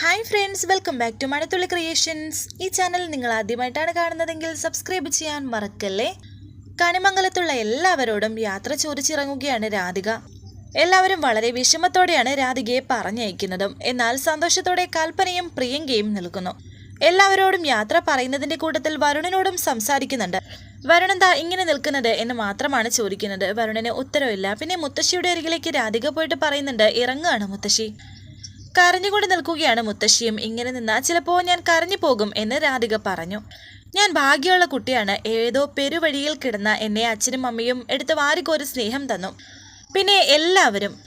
Hi friends welcome back to Mazhathulli creations. ഈ channel നിങ്ങൾ ആദ്യമായിട്ടാണ് കാണുന്നതെങ്കിൽ സബ്സ്ക്രൈബ് ചെയ്യാൻ മറക്കല്ലേ? കണിമംഗലത്തുള്ള എല്ലാവരോടും യാത്ര ചോദിച്ചിറങ്ങുകയാണ് രാധിക. എല്ലാവരും വളരെ വിഷമത്തോടെയാണ് രാധികയെ പറഞ്ഞയക്കുന്നതും എന്നാൽ സന്തോഷത്തോടെ കൽപ്പനയും പ്രിയങ്കയും നിൽക്കുന്നു. എല്ലാവരോടും യാത്ര പറയുന്നതിന്റെ കൂട്ടത്തിൽ വരുണനോടും സംസാരിക്കുന്നുണ്ട്. വരുണൻ ദാ ഇങ്ങനെ നിൽക്കുന്നത് എന്ന് മാത്രമാണ് ചോദിക്കുന്നത്. വരുണന് ഉത്തരവില്ല. പിന്നെ മുത്തശ്ശിയുടെ അരികിലേക്ക് രാധിക പോയിട്ട് പറയുന്നുണ്ട് ഇറങ്ങുകയാണ് മുത്തശ്ശി. കരഞ്ഞുകൊണ്ട് നിൽക്കുകയാണ് മുത്തശ്ശിയും. ഇങ്ങനെ നിന്നാൽ ചിലപ്പോൾ ഞാൻ കരഞ്ഞു പോകും എന്ന് രാധിക പറഞ്ഞു. ഞാൻ ഭാഗ്യമുള്ള കുട്ടിയാണ്. ഏതോ പെരുവഴിയിൽ കിടന്ന എന്നെ അച്ഛനും അമ്മയും എടുത്ത് വാരിക്കൊരു സ്നേഹം തന്നു. പിന്നെ എല്ലാവരും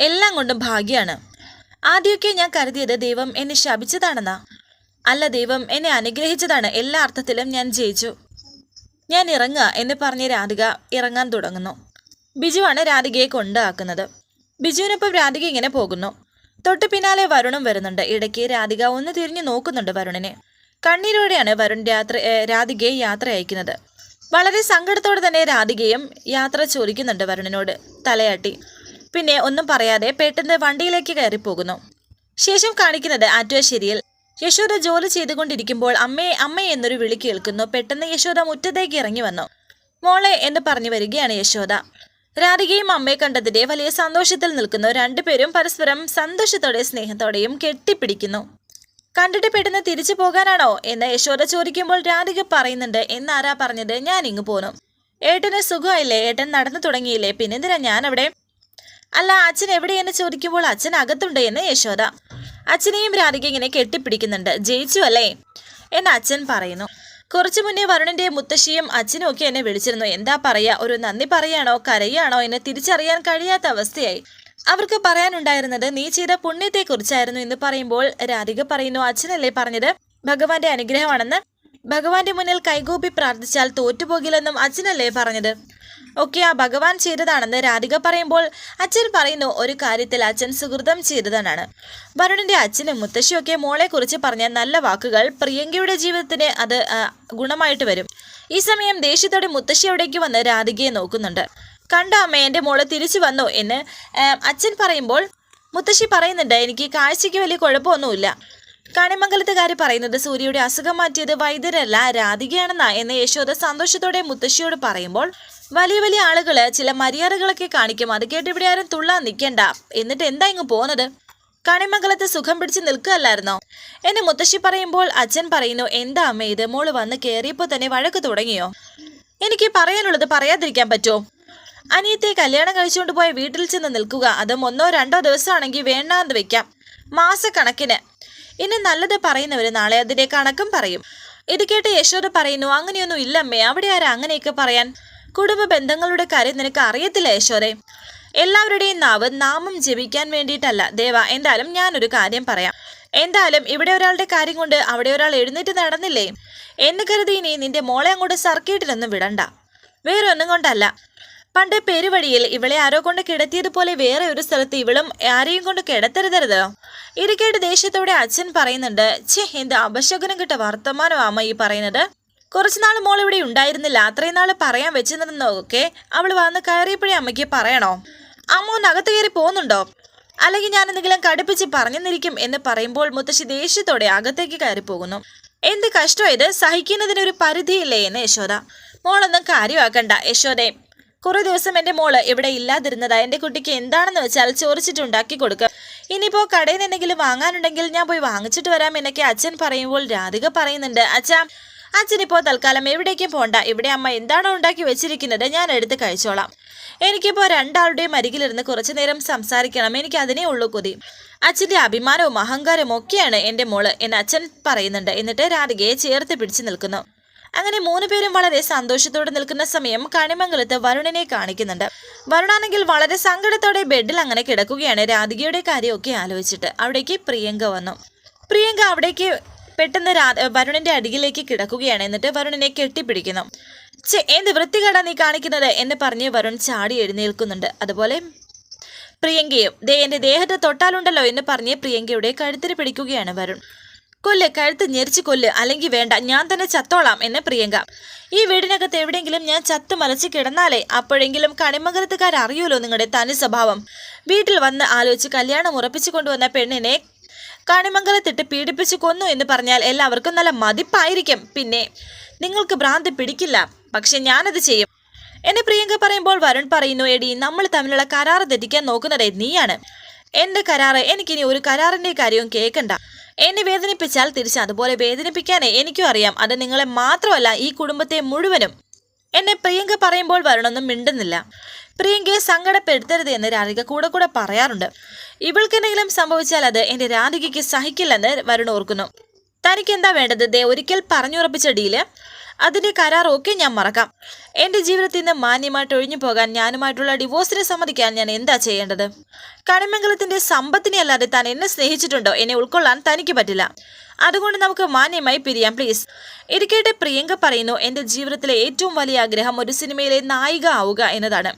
എല്ലാം കൊണ്ടും ഭാഗ്യമാണ് ആദ്യമൊക്കെ ഞാൻ കരുതിയത് ദൈവം എന്നെ ശപിച്ചതാണെന്നാ. അല്ല ദൈവം എന്നെ അനുഗ്രഹിച്ചതാണ്. എല്ലാ അർത്ഥത്തിലും ഞാൻ ജയിച്ചു. ഞാൻ ഇറങ്ങുക എന്ന് പറഞ്ഞ് രാധിക ഇറങ്ങാൻ തുടങ്ങുന്നു. ബിജുവാണ് രാധികയെ കൊണ്ടാക്കുന്നത്. ബിജുവിനൊപ്പം രാധിക ഇങ്ങനെ പോകുന്നു. തൊട്ടു പിന്നാലെ വരുണും വരുന്നുണ്ട്. ഇടയ്ക്ക് രാധിക ഒന്ന് തിരിഞ്ഞു നോക്കുന്നുണ്ട് വരുണിനെ. കണ്ണീരോടെയാണ് വരുൺ യാത്ര രാധികയെ യാത്ര അയക്കുന്നത്. വളരെ സങ്കടത്തോടെ തന്നെ രാധികയും യാത്ര ചോദിക്കുന്നുണ്ട് വരുണിനോട് തലയാട്ടി. പിന്നെ ഒന്നും പറയാതെ പെട്ടെന്ന് വണ്ടിയിലേക്ക് കയറി പോകുന്നു ശേഷം കാണിക്കുന്നത് ആറ്റുവശ്ശേരിയിൽ യശോദ ജോലി ചെയ്തുകൊണ്ടിരിക്കുമ്പോൾ അമ്മയെ അമ്മേ എന്നൊരു വിളി കേൾക്കുന്നു. പെട്ടെന്ന് യശോദ മുറ്റത്തേക്ക് ഇറങ്ങി വന്നു. മോളെ എന്ന് പറഞ്ഞു വരികയാണ് യശോദ. രാധികയും അമ്മയെ കണ്ടതിന്റെ വലിയ സന്തോഷത്തിൽ നിൽക്കുന്ന രണ്ടുപേരും പരസ്പരം സന്തോഷത്തോടെ സ്നേഹത്തോടെയും കെട്ടിപ്പിടിക്കുന്നു. കണ്ടിട്ട് പെട്ടെന്ന് തിരിച്ചു പോകാനാണോ എന്ന് യശോദ ചോദിക്കുമ്പോൾ രാധിക പറയുന്നുണ്ട് എന്നാരാ പറഞ്ഞത്? ഞാൻ ഇങ്ങ് പോന്നു. ഏട്ടന് സുഖമായില്ലേ? ഏട്ടൻ നടന്നു തുടങ്ങിയില്ലേ? പിന്നെന്തിനാ ഞാൻ അവിടെ അല്ല അച്ഛൻ എവിടെയെന്ന് ചോദിക്കുമ്പോൾ അച്ഛൻ അകത്തുണ്ട് എന്ന് യശോദ. അച്ഛനെയും രാധിക ഇങ്ങനെ കെട്ടിപ്പിടിക്കുന്നുണ്ട്. ജയിച്ചു അല്ലേ? എന്ന് അച്ഛൻ പറയുന്നു. കുറച്ചു മുന്നേ വരുണിന്റെ മുത്തശ്ശിയും അച്ഛനും ഒക്കെ എന്നെ വിളിച്ചിരുന്നു. എന്താ പറയാ? ഒരു നന്ദി പറയാണോ? കരയാണോ? എന്നെ തിരിച്ചറിയാൻ കഴിയാത്ത അവസ്ഥയായി. അവർക്ക് പറയാനുണ്ടായിരുന്നത് നീ ചെയ്ത പുണ്യത്തെക്കുറിച്ചായിരുന്നു എന്ന് പറയുമ്പോൾ രാധിക പറയുന്നു അച്ഛനല്ലേ പറഞ്ഞത്? ഭഗവാന്റെ അനുഗ്രഹമാണെന്ന് ഭഗവാന്റെ മുന്നിൽ കൈകൂപ്പി പ്രാർത്ഥിച്ചാൽ തോറ്റുപോകില്ലെന്നും അച്ഛനല്ലേ പറഞ്ഞത്? ഒക്കെ ആ ഭഗവാൻ ചെയ്തതാണെന്ന് രാധിക പറയുമ്പോൾ അച്ഛൻ പറയുന്നു ഒരു കാര്യത്തിൽ അച്ഛൻ സുഹൃതം ചെയ്തതാണ് വരുണിന്റെ അച്ഛനും മുത്തശ്ശിയൊക്കെ മോളെ കുറിച്ച് പറഞ്ഞ നല്ല വാക്കുകൾ പ്രിയങ്കയുടെ ജീവിതത്തിന് അത് ഗുണമായിട്ട് വരും. ഈ സമയം ദേഷ്യത്തോടെ മുത്തശ്ശി അവിടേക്ക് വന്ന് രാധികയെ നോക്കുന്നുണ്ട്. കണ്ടോ അമ്മ എന്റെ മോൾ തിരിച്ചു വന്നു എന്ന് അച്ഛൻ പറയുമ്പോൾ മുത്തശ്ശി പറയുന്നുണ്ട് എനിക്ക് കാഴ്ചയ്ക്ക് വലിയ കുഴപ്പമൊന്നുമില്ല. കണിമംഗലത്തുകാർ പറയുന്നത് സൂര്യയുടെ അസുഖം മാറ്റിയത് വൈദ്യരല്ല രാധികയാണെന്നാ എന്ന് യശോദ സന്തോഷത്തോടെ മുത്തശ്ശിയോട് പറയുമ്പോൾ വലിയ വലിയ ആളുകൾ ചില മര്യാദകളൊക്കെ കാണിക്കും. അത് കേട്ട് ഇവിടെ ആരും തുള്ളാൻ നിൽക്കണ്ട. എന്നിട്ട് എന്താ ഇങ്ങ് പോകുന്നത് കണിമംഗലത്ത് സുഖം പിടിച്ച് നിൽക്കുകയല്ലായിരുന്നോ? എന്നെ മുത്തശ്ശി പറയുമ്പോൾ അച്ഛൻ പറയുന്നു എന്താ അമ്മ ഇത്? മോൾ വന്ന് കയറിയപ്പോൾ തന്നെ വഴക്ക് തുടങ്ങിയോ? എനിക്ക് പറയാനുള്ളത് പറയാതിരിക്കാൻ പറ്റുമോ? അനിയത്തെ കല്യാണം കഴിച്ചുകൊണ്ട് പോയ വീട്ടിൽ ചെന്ന് നിൽക്കുക. അതും ഒന്നോ രണ്ടോ ദിവസമാണെങ്കിൽ വേണ്ടാന്ന് വെക്കാം. മാസക്കണക്കിന്. ഇനി നല്ലത് പറയുന്നവർ നാളെ അതിന്റെ കണക്കും പറയും. ഇത് കേട്ട് യശോദ പറയുന്നു അങ്ങനെയൊന്നും ഇല്ലമ്മേ അവിടെ ആരാ അങ്ങനെയൊക്കെ പറയാൻ? കുടുംബ ബന്ധങ്ങളുടെ കാര്യം നിനക്ക് അറിയത്തില്ല യശോദേ. എല്ലാവരുടെയും നാവ് നാമം ജപിക്കാൻ വേണ്ടിയിട്ടല്ല. ദേവ എന്തായാലും ഞാനൊരു കാര്യം പറയാം. എന്തായാലും ഇവിടെ ഒരാളുടെ കാര്യം കൊണ്ട് അവിടെ ഒരാൾ എഴുന്നേറ്റ് നടന്നില്ലേ? എന്ന് കരുതി ഇനി നിന്റെ മോളെ അങ്ങോട്ട് സർക്കിട്ടിലൊന്നും വിടണ്ട. വേറെ ഒന്നും കൊണ്ടല്ല. പണ്ട് പെരുവഴിയിൽ ഇവളെ ആരോ കൊണ്ട് കിടത്തിയതുപോലെ വേറെ ഒരു സ്ഥലത്ത് ഇവളും ആരെയും കൊണ്ട് കിടത്തരുതരുത്. ഇത് കേട്ട് ദേഷ്യത്തോടെ അച്ഛൻ പറയുന്നുണ്ട് ഛേ എന്ത് അപശകുനം കിട്ട വർത്തമാനമാമ ഈ പറയുന്നത്. കുറച്ചുനാൾ മോൾ ഇവിടെ ഉണ്ടായിരുന്നില്ല അത്രയും നാൾ പറയാൻ വെച്ചിരുന്നതൊക്കെ അവൾ വന്ന് കയറിയപ്പോഴേ അമ്മയ്ക്ക് പറയണോ? അമ്മ ഒന്നകത്ത് കയറി പോകുന്നുണ്ടോ? അല്ലെങ്കിൽ ഞാൻ എന്തെങ്കിലും കടുപ്പിച്ച് പറഞ്ഞെന്നിരിക്കും എന്ന് പറയുമ്പോൾ മുത്തശ്ശി ദേഷ്യത്തോടെ അകത്തേക്ക് കയറി പോകുന്നു. എന്ത് കഷ്ടമായത് സഹിക്കുന്നതിനൊരു പരിധിയില്ലേ എന്ന് യശോദ. മോളൊന്നും കാര്യമാക്കണ്ട യശോദേ. കുറെ ദിവസം എന്റെ മോൾ ഇവിടെ ഇല്ലാതിരുന്നതാ. എന്റെ കുട്ടിക്ക് എന്താണെന്ന് വെച്ചാൽ ചോറിച്ചിട്ട് ഉണ്ടാക്കി കൊടുക്കുക ഇനിയിപ്പോ കടയിൽ നിന്നെങ്കിലും വാങ്ങാനുണ്ടെങ്കിൽ ഞാൻ പോയി വാങ്ങിച്ചിട്ട് വരാം എന്നൊക്കെ അച്ഛൻ പറയുമ്പോൾ രാധിക പറയുന്നുണ്ട് അച്ഛാ അച്ഛനിപ്പോ തൽക്കാലം എവിടേക്കും പോണ്ട. ഇവിടെ അമ്മ എന്താണോ ഉണ്ടാക്കി വെച്ചിരിക്കുന്നത് ഞാൻ എടുത്ത് കഴിച്ചോളാം. എനിക്കിപ്പോ രണ്ടാളുടെയും അരികിലിരുന്ന് കുറച്ചു നേരം സംസാരിക്കണം. എനിക്ക് അതിനേ ഉള്ളൂ കൊതി. അച്ഛന്റെ അഭിമാനവും അഹങ്കാരവും ഒക്കെയാണ് എന്റെ മോൾ എന്ന് അച്ഛൻ പറയുന്നുണ്ട്. എന്നിട്ട് രാധികയെ ചേർത്ത് പിടിച്ചു നിൽക്കുന്നു. അങ്ങനെ മൂന്ന് പേരും വളരെ സന്തോഷത്തോടെ നിൽക്കുന്ന സമയം കണിമംഗലത്ത് വരുണനെ കാണിക്കുന്നുണ്ട്. വരുണാണെങ്കിൽ വളരെ സങ്കടത്തോടെ ബെഡിൽ അങ്ങനെ കിടക്കുകയാണ്. രാധികയുടെ കാര്യമൊക്കെ ആലോചിച്ചിട്ട് അവിടേക്ക് പ്രിയങ്ക വന്നു. പ്രിയങ്ക അവിടേക്ക് പെട്ടെന്ന് വരുണിന്റെ അടിയിലേക്ക് കിടക്കുകയാണ്. എന്നിട്ട് വരുണിനെ കെട്ടിപ്പിടിക്കുന്നു. ചെ എന്ത് വൃത്തികേടാ നീ കാണിക്കുന്നത് എന്ന് പറഞ്ഞ് വരുൺ ചാടി എഴുന്നേൽക്കുന്നുണ്ട്. അതുപോലെ പ്രിയങ്കയും ദേ എന്റെ ദേഹത്തെ തൊട്ടാലുണ്ടല്ലോ എന്ന് പറഞ്ഞ് പ്രിയങ്കയുടെ കഴുത്തിന് പിടിക്കുകയാണ് വരുൺ. കൊല്ല് കഴുത്ത് ഞെരിച്ച് കൊല്ല് അല്ലെങ്കിൽ വേണ്ട ഞാൻ തന്നെ ചത്തോളാം എന്ന് പ്രിയങ്ക. ഈ വീടിനകത്ത് എവിടെയെങ്കിലും ഞാൻ ചത്തു മലച്ച് കിടന്നാലേ അപ്പോഴെങ്കിലും കണിമകരത്തുകാർ അറിയുമല്ലോ നിങ്ങളുടെ തനി സ്വഭാവം. വീട്ടിൽ വന്ന് ആലോചിച്ച് കല്യാണം ഉറപ്പിച്ചു കൊണ്ടുവന്ന പെണ്ണിനെ കണിമംഗലത്തിട്ട് പീഡിപ്പിച്ചു കൊന്നു എന്ന് പറഞ്ഞാൽ എല്ലാവർക്കും നല്ല മതിപ്പായിരിക്കും. പിന്നെ നിങ്ങൾക്ക് ഭ്രാന്ത് പിടിക്കില്ല പക്ഷെ ഞാനത് ചെയ്യും. എന്നെ പ്രിയങ്ക പറയുമ്പോൾ വരുൺ പറയുന്നു എടി നമ്മൾ തമ്മിലുള്ള കരാറ് തെറ്റിക്കാൻ നോക്കുന്നതേ നീയാണ്. എന്റെ കരാറ് എനിക്കിനി ഒരു കരാറിന്റെ കാര്യവും കേൾക്കണ്ട. എന്നെ വേദനിപ്പിച്ചാൽ തിരിച്ച് അതുപോലെ വേദനിപ്പിക്കാനേ എനിക്കും അറിയാം. അത് നിങ്ങളെ മാത്രമല്ല ഈ കുടുംബത്തെ മുഴുവനും. എന്നെ പ്രിയങ്ക പറയുമ്പോൾ വരണമെന്നും മിണ്ടുന്നില്ല. പ്രിയങ്കയെ സങ്കടപ്പെടുത്തരുത് എന്ന് രാധിക കൂടെ കൂടെ പറയാറുണ്ട്. ഇവൾക്കെന്തെങ്കിലും സംഭവിച്ചാൽ അത് എന്റെ രാധികയ്ക്ക് സഹിക്കില്ലെന്ന് വരുൺ ഓർക്കുന്നു. തനിക്ക് എന്താ വേണ്ടത്? ദേ ഒരിക്കൽ പറഞ്ഞുറപ്പിച്ച ഡീൽ. അതിന്റെ കരാർ ഒക്കെ ഞാൻ മറക്കാം. എന്റെ ജീവിതത്തിൽ നിന്ന് മാന്യമായിട്ട് ഒഴിഞ്ഞു പോകാൻ ഞാനുമായിട്ടുള്ള ഡിവോഴ്സിനെ സമ്മതിക്കാൻ ഞാൻ എന്താ ചെയ്യേണ്ടത്? കണിമംഗലത്തിന്റെ സമ്പത്തിനെ അല്ലാതെ താൻ എന്നെ സ്നേഹിച്ചിട്ടുണ്ടോ? എന്നെ ഉൾക്കൊള്ളാൻ തനിക്ക് പറ്റില്ല. അതുകൊണ്ട് നമുക്ക് മാന്യമായി പിരിയാം പ്ലീസ്. ഇരിക്കട്ടെ പ്രിയങ്ക പറയുന്നു എന്റെ ജീവിതത്തിലെ ഏറ്റവും വലിയ ആഗ്രഹം ഒരു സിനിമയിലെ നായിക ആവുക എന്നതാണ്.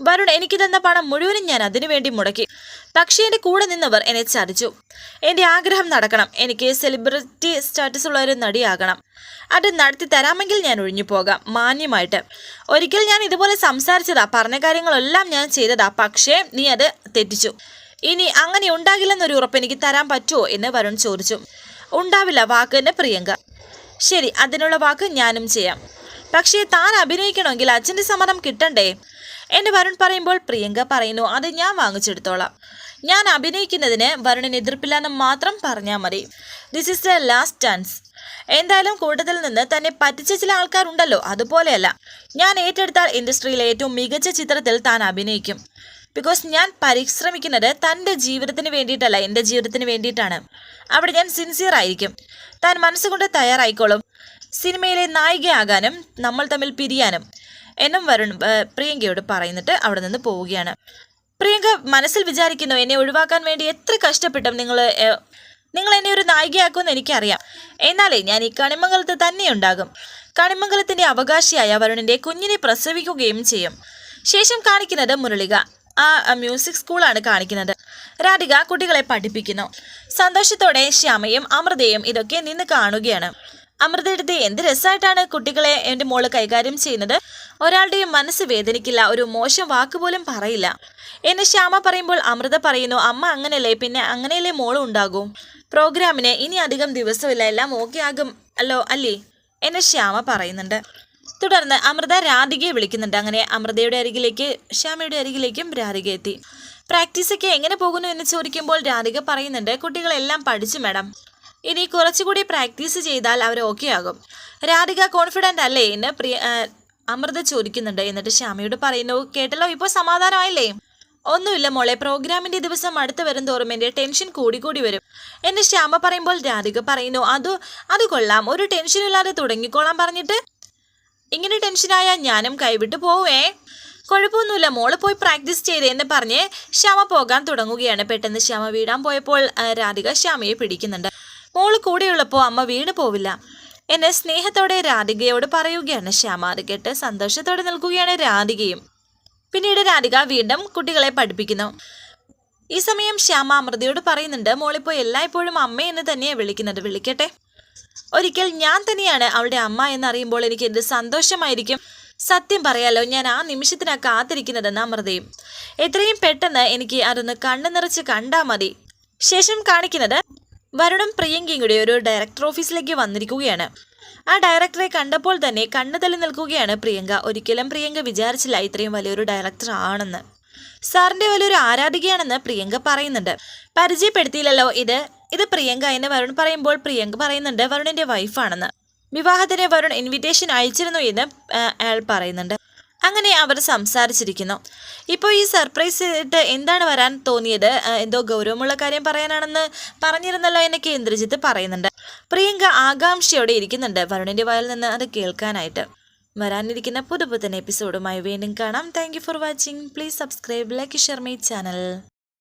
വരുൺ എനിക്ക് തന്ന പണം മുഴുവനും ഞാൻ അതിനുവേണ്ടി മുടക്കി. പക്ഷേ എന്റെ കൂടെ നിന്നവർ എന്നെ ചതിച്ചു. എന്റെ ആഗ്രഹം നടക്കണം. എനിക്ക് സെലിബ്രിറ്റി സ്റ്റാറ്റസ് ഉള്ള ഒരു നടിയാകണം. അത് നടത്തി തരാമെങ്കിൽ ഞാൻ ഒഴിഞ്ഞു പോകാം. മാന്യമായിട്ട്. ഒരിക്കൽ ഞാൻ ഇതുപോലെ സംസാരിച്ചതാ. പറഞ്ഞ കാര്യങ്ങളെല്ലാം ഞാൻ ചെയ്തതാ. പക്ഷേ നീ അത് തെറ്റിച്ചു. ഇനി അങ്ങനെ ഉണ്ടാകില്ലെന്നൊരു ഉറപ്പ് എനിക്ക് തരാൻ പറ്റുമോ എന്ന് വരുൺ ചോദിച്ചു. ഉണ്ടാവില്ല. വാക്ക് തന്നെ പ്രിയങ്ക. ശരി അതിനുള്ള വാക്ക് ഞാനും ചെയ്യാം. പക്ഷേ താൻ അഭിനയിക്കണമെങ്കിൽ അച്ഛന്റെ സമ്മതം കിട്ടണ്ടേ? എന്നെ വരുൺ പറയുമ്പോൾ പ്രിയങ്ക പറയുന്നു അത് ഞാൻ വാങ്ങിച്ചെടുത്തോളാം. ഞാൻ അഭിനയിക്കുന്നതിന് വരുണൻ എതിർപ്പില്ലാന്ന് മാത്രം പറഞ്ഞാൽ മതി. This is the last chance എന്തായാലും കൂട്ടത്തിൽ നിന്ന് തന്നെ പറ്റിച്ച ചില ആൾക്കാരുണ്ടല്ലോ അതുപോലെയല്ല. ഞാൻ ഏറ്റെടുത്താൽ ഇൻഡസ്ട്രിയിലെ ഏറ്റവും മികച്ച ചിത്രത്തിൽ താൻ അഭിനയിക്കും. ബിക്കോസ് ഞാൻ പരിശ്രമിക്കുന്നത് തന്റെ ജീവിതത്തിന് വേണ്ടിയിട്ടല്ല എന്റെ ജീവിതത്തിന് വേണ്ടിയിട്ടാണ്. അവിടെ ഞാൻ സിൻസിയർ ആയിരിക്കും. താൻ മനസ്സുകൊണ്ട് തയ്യാറായിക്കോളും. സിനിമയിലെ നായികയാകാനും നമ്മൾ തമ്മിൽ പിരിയാനും എന്നും വരുൺ പ്രിയങ്കയോട് പറയുന്നിട്ട് അവിടെ നിന്ന് പോവുകയാണ്. പ്രിയങ്ക മനസ്സിൽ വിചാരിക്കുന്നു എന്നെ ഒഴിവാക്കാൻ വേണ്ടി എത്ര കഷ്ടപ്പെട്ടും നിങ്ങൾ നിങ്ങൾ എന്നെ ഒരു നായികയാക്കുമെന്ന് എനിക്കറിയാം. എന്നാലേ ഞാൻ ഈ കണിമംഗലത്ത് തന്നെ ഉണ്ടാകും കണിമംഗലത്തിന്റെ അവകാശിയായ വരുണിന്റെ കുഞ്ഞിനെ പ്രസവിക്കുകയും ചെയ്യും. ശേഷം കാണിക്കുന്നത് മുരളിക. ആ മ്യൂസിക് സ്കൂളാണ് കാണിക്കുന്നത്. രാധിക കുട്ടികളെ പഠിപ്പിക്കുന്നു. സന്തോഷത്തോടെ ശ്യാമയും അമൃതയും ഇതൊക്കെ നിന്ന് കാണുകയാണ്. അമൃതയെടുത്ത് എന്ത് രസമായിട്ടാണ് കുട്ടികളെ എന്റെ മോൾ കൈകാര്യം ചെയ്യുന്നത്? ഒരാളുടെയും മനസ്സ് വേദനിക്കില്ല ഒരു മോശം വാക്ക് പോലും പറയില്ല. എന്നെ ശ്യാമ പറയുമ്പോൾ അമൃത പറയുന്നു അമ്മ അങ്ങനെയല്ലേ പിന്നെ അങ്ങനെയല്ലേ മോളും ഉണ്ടാകും? പ്രോഗ്രാമിന് ഇനി അധികം ദിവസമില്ല എല്ലാം ഓക്കെ ആകും അല്ലോ അല്ലേ? എന്നെ ശ്യാമ പറയുന്നുണ്ട്. തുടർന്ന് അമൃത രാധികയെ വിളിക്കുന്നുണ്ട്. അങ്ങനെ അമൃതയുടെ അരികിലേക്ക് ശ്യാമയുടെ അരികിലേക്കും രാധിക എത്തി. പ്രാക്ടീസൊക്കെ എങ്ങനെ പോകുന്നു? എന്ന് ചോദിക്കുമ്പോൾ രാധിക പറയുന്നുണ്ട് കുട്ടികളെല്ലാം പഠിച്ചു മാഡം ഇനി കുറച്ചുകൂടി പ്രാക്ടീസ് ചെയ്താൽ അവർ ഓക്കെ ആകും. രാധിക കോൺഫിഡന്റ് അല്ലേ എന്ന് പ്രിയ അമൃത ചോദിക്കുന്നുണ്ട്. എന്നിട്ട് ശ്യാമയോട് പറയുന്നു കേട്ടല്ലോ ഇപ്പോൾ സമാധാനമായില്ലേ? ഒന്നുമില്ല മോളെ പ്രോഗ്രാമിന്റെ ദിവസം അടുത്ത് വരും തോറും എന്റെ ടെൻഷൻ കൂടി കൂടി വരും. എന്ന് ശ്യാമ പറയുമ്പോൾ രാധിക പറയുന്നു അത് അത് കൊള്ളാം. ഒരു ടെൻഷനില്ലാതെ തുടങ്ങിക്കോളാം പറഞ്ഞിട്ട്. ഇങ്ങനെ ടെൻഷനായ ഞാനും കൈവിട്ട് പോവേ. കുഴപ്പമൊന്നുമില്ല മോൾ പോയി പ്രാക്ടീസ് ചെയ്തേ എന്ന് പറഞ്ഞ് ശ്യാമ പോകാൻ തുടങ്ങുകയാണ്. പെട്ടെന്ന് ശ്യാമ വീടാൻ പോയപ്പോൾ രാധിക ശ്യാമയെ പിടിക്കുന്നുണ്ട്. മോൾ കൂടെയുള്ളപ്പോൾ അമ്മ വീണ് പോവില്ല. എന്നെ സ്നേഹത്തോടെ രാധികയോട് പറയുകയാണ് ശ്യാമ. കേട്ട് സന്തോഷത്തോടെ നിൽക്കുകയാണ് രാധികയും. പിന്നീട് രാധിക വീണ്ടും കുട്ടികളെ പഠിപ്പിക്കുന്നു. ഈ സമയം ശ്യാമ അമൃതയോട് പറയുന്നുണ്ട് മോളിപ്പോൾ എല്ലായ്പ്പോഴും അമ്മ എന്ന് തന്നെയാണ് വിളിക്കുന്നത്. വിളിക്കട്ടെ. ഒരിക്കൽ ഞാൻ തന്നെയാണ് അവളുടെ അമ്മ എന്നറിയുമ്പോൾ എനിക്ക് എന്ത് സന്തോഷമായിരിക്കും. സത്യം പറയാലോ ഞാൻ ആ നിമിഷത്തിനാ കാത്തിരിക്കുന്നതെന്ന് അമൃതയും. എത്രയും പെട്ടെന്ന് എനിക്ക് അതൊന്ന് കണ്ണു നിറച്ച് കണ്ടാൽ മതി. ശേഷം കാണിക്കുന്നത് വരുണും പ്രിയങ്കയുടെ ഒരു ഡയറക്ടർ ഓഫീസിലേക്ക് വന്നിരിക്കുകയാണ്. ആ ഡയറക്ടറെ കണ്ടപ്പോൾ തന്നെ കണ്ണു തള്ളി നിൽക്കുകയാണ് പ്രിയങ്ക. ഒരിക്കലും പ്രിയങ്ക വിചാരിച്ചില്ല ഇത്രയും വലിയൊരു ഡയറക്ടർ ആണെന്ന്. സാറിന്റെ വലിയൊരു ആരാധികയാണെന്ന് പ്രിയങ്ക പറയുന്നുണ്ട്. പരിചയപ്പെടുത്തിയില്ലല്ലോ ഇത്. ഇത് പ്രിയങ്ക എന്ന് വരുൺ പറയുമ്പോൾ പ്രിയങ്ക പറയുന്നുണ്ട് വരുണിന്റെ വൈഫാണെന്ന് വിവാഹത്തിന് വരുൺ ഇൻവിറ്റേഷൻ അയച്ചിരുന്നു എന്ന് അയാൾ പറയുന്നുണ്ട്. അങ്ങനെ അവർ സംസാരിച്ചിരിക്കുന്നു. ഇപ്പോൾ ഈ സർപ്രൈസ് ഇട്ട് എന്താണ് വരാൻ തോന്നിയത്? എന്തോ ഗൗരവമുള്ള കാര്യം പറയാനാണെന്ന് പറഞ്ഞിരുന്നല്ലോ എന്നെ കേന്ദ്രജിത്ത് പറയുന്നുണ്ട്. പ്രിയങ്ക ആകാംക്ഷയോടെ ഇരിക്കുന്നുണ്ട്. വരുണിന്റെ വായിൽ നിന്ന് അത് കേൾക്കാനായിട്ട്. വരാനിരിക്കുന്ന പുതുപുത്തൻ എപ്പിസോഡുമായി വീണ്ടും കാണാം. Thank for watching please subscribe like share my channel